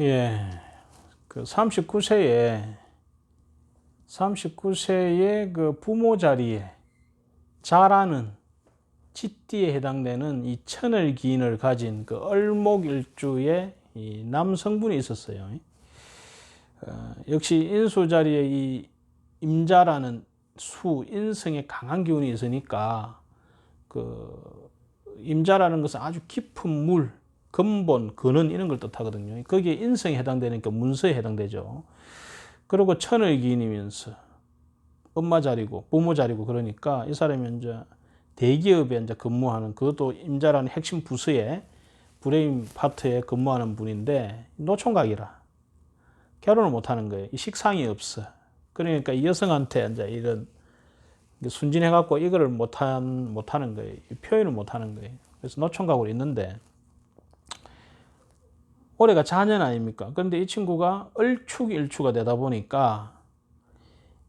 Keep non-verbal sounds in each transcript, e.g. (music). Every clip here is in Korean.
예. 그 39세에 39세의 그 부모 자리에 자라는 쥐띠에 해당되는 이 천을 기인을 가진 그 을목일주의 이 남성분이 있었어요. 어, 역시 인수 자리에 이 임자라는 수 인성의 강한 기운이 있으니까 그 임자라는 것은 아주 깊은 물, 근본, 근원 이런 걸 뜻하거든요. 거기에 인성에 해당되니까 문서에 해당되죠. 그리고 천을 기인이면서 엄마 자리고 부모 자리고 그러니까 이 사람이 이제 대기업에 이제 근무하는 그것도 임자라는 핵심 부서에 브레인 파트에 근무하는 분인데 노총각이라 결혼을 못 하는 거예요. 이 식상이 없어. 그러니까 이 여성한테 이제 이런 순진해 갖고 이거를 못한 못하는 거예요. 표현을 못하는 거예요. 그래서 노총각으로 있는데 올해가 자년 아닙니까? 그런데 이 친구가 을축일추가 되다 보니까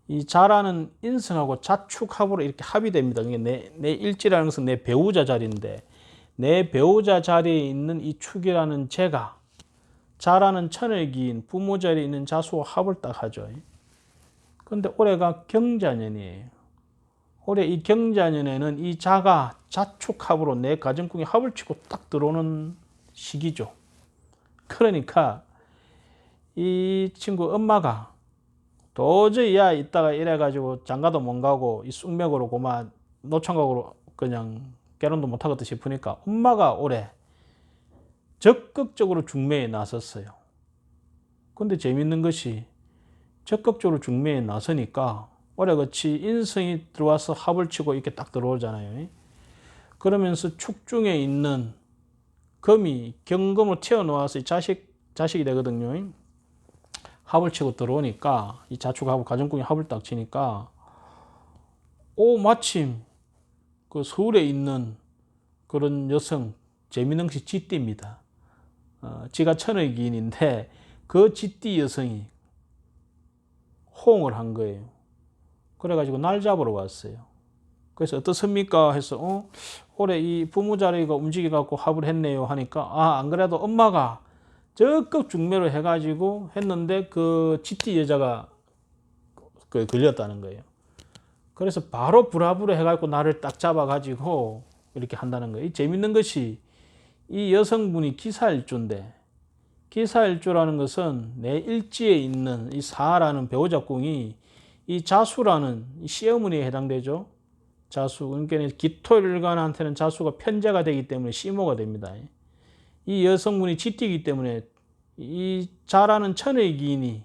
이 자라는 인성하고 자축합으로 이렇게 합이 됩니다. 이게 내, 내 일지라는 것은 내 배우자 자리인데 내 배우자 자리에 있는 이 축이라는 제가 자라는 천을 기인 부모 자리에 있는 자수와 합을 딱 하죠. 그런데 올해가 경자년이에요. 올해 이 경자년에는 이 자가 자축합으로 내 가정궁에 합을 치고 딱 들어오는 시기죠. 그러니까 이 친구 엄마가 도저히 야 이따가 이래가지고 장가도 못 가고 이 쑥맥으로 고만 노총각으로 그냥 결혼도 못 하겠다 싶으니까 엄마가 올해 적극적으로 중매에 나섰어요. 근데 재밌는 것이 적극적으로 중매에 나서니까 올해같이 인성이 들어와서 합을 치고 이렇게 딱 들어오잖아요. 그러면서 축중에 있는 금이 경금으로 튀어나와서 자식, 자식이 되거든요. 합을 치고 들어오니까 이 자축하고 가정궁이 합을 딱 치니까 오 마침 그 서울에 있는 그런 여성 재미있는 것이 쥐띠입니다. 어, 지가 천의 기인인데 그 쥐띠 여성이 호응을 한 거예요. 그래가지고 날 잡으러 왔어요. 그래서 어떻습니까? 해서 어 올해 이 부모 자리가 움직여 갖고 합을 했네요 하니까 아 안 그래도 엄마가 적극 중매로 해가지고 했는데 그 GT 여자가 그 걸렸다는 거예요. 그래서 바로 브라브로 해가지고 나를 딱 잡아가지고 이렇게 한다는 거예요. 재밌는 것이 이 여성분이 기사일주인데 기사일주라는 것은 내 일지에 있는 이 사라는 배우자 궁이 이 자수라는 이 시어머니에 해당되죠. 자수. 그러니까 기토일간한테는 자수가 편제가 되기 때문에 시모가 됩니다. 이 여성분이 쥐띠기 때문에 이 자라는 천의 기인이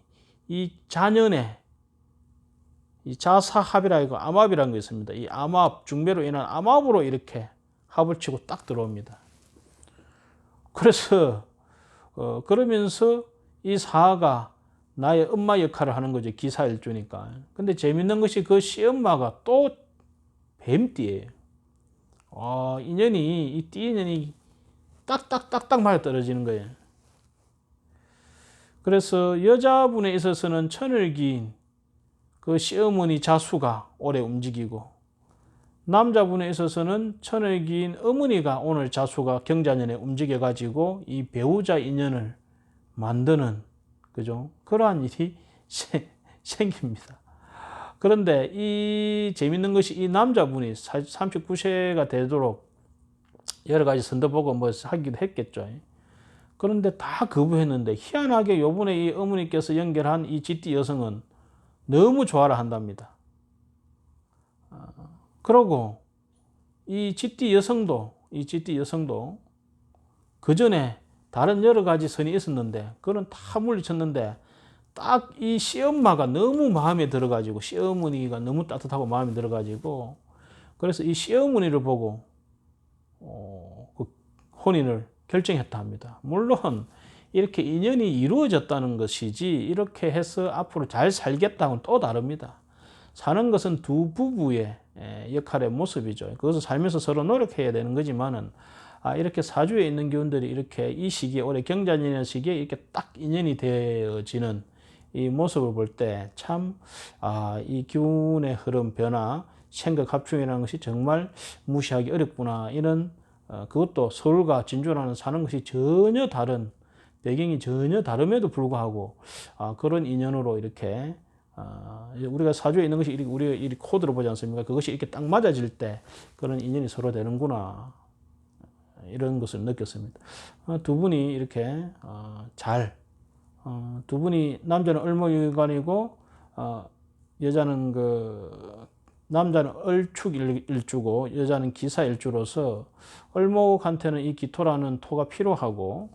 이 자년에 이 자사합이라 이거 암합이라는 게 있습니다. 이 암합 중매로 인한 암합으로 이렇게 합을 치고 딱 들어옵니다. 그래서 어, 그러면서 이 사가 나의 엄마 역할을 하는 거죠. 기사일주니까. 근데 재밌는 것이 그 시엄마가 또 뱀띠예요. 어, 인연이 이 띠 인연이 딱딱딱딱 맞아 떨어지는 거예요. 그래서 여자분에 있어서는 천을 기인 그 시어머니 자수가 오래 움직이고 남자분에 있어서는 천을 기인 어머니가 오늘 자수가 경자년에 움직여 가지고 이 배우자 인연을 만드는 그죠? 그러한 일이 (laughs) 생깁니다. 그런데 이 재밌는 것이 이 남자분이 39세가 되도록 여러 가지 선도 보고 뭐 하기도 했겠죠. 그런데 다 거부했는데 희한하게 요번에 이 어머니께서 연결한 이 GT 여성은 너무 좋아라 한답니다. 아, 그러고 이 GT 여성도 이 GT 여성도 그 전에 다른 여러 가지 선이 있었는데 그건 다 물리쳤는데 딱 이 시엄마가 너무 마음에 들어가지고 시어머니가 너무 따뜻하고 마음에 들어가지고 그래서 이 시어머니를 보고 어, 그 혼인을 결정했다 합니다. 물론 이렇게 인연이 이루어졌다는 것이지 이렇게 해서 앞으로 잘 살겠다고는 또 다릅니다. 사는 것은 두 부부의 역할의 모습이죠. 그것을 살면서 서로 노력해야 되는 거지만은 아, 이렇게 사주에 있는 기운들이 이렇게 이 시기에 올해 경자년 시기에 이렇게 딱 인연이 되어지는 이 모습을 볼 때 참, 아, 이 기운의 흐름 변화, 생각 합충이라는 것이 정말 무시하기 어렵구나. 이런, 어, 그것도 서울과 진주라는 사는 것이 전혀 다른 배경이 전혀 다름에도 불구하고 아, 그런 인연으로 이렇게 아, 우리가 사주에 있는 것이 우리가 이 코드로 보지 않습니까? 그것이 이렇게 딱 맞아질 때 그런 인연이 서로 되는구나 이런 것을 느꼈습니다. 어, 두 분이 이렇게 어, 잘, 어, 두 분이 남자는 을목일관이고 어, 여자는 그 남자는 을축 일- 일주고 여자는 기사 일주로서 을목한테는 이 기토라는 토가 필요하고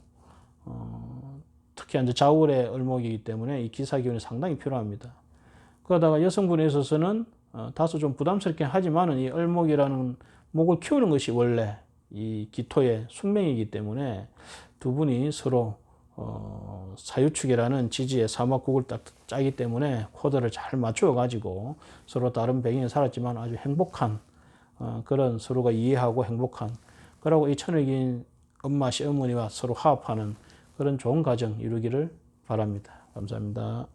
어, 특히 이제 자울의 을목이기 때문에 이 기사 기운이 상당히 필요합니다. 그러다가 여성분에 있어서는 어, 다소 좀 부담스럽긴 하지만은 이 을목이라는 목을 키우는 것이 원래 이 기토의 숙명이기 때문에 두 분이 서로 어, 사유축이라는 지지의 사막국을 딱 짜기 때문에 코드를 잘 맞추어 가지고 서로 다른 배경에 살았지만 아주 행복한 어, 그런 서로가 이해하고 행복한 그러고 이 천을긴 엄마 시어머니와 서로 화합하는 그런 좋은 가정 이루기를 바랍니다. 감사합니다.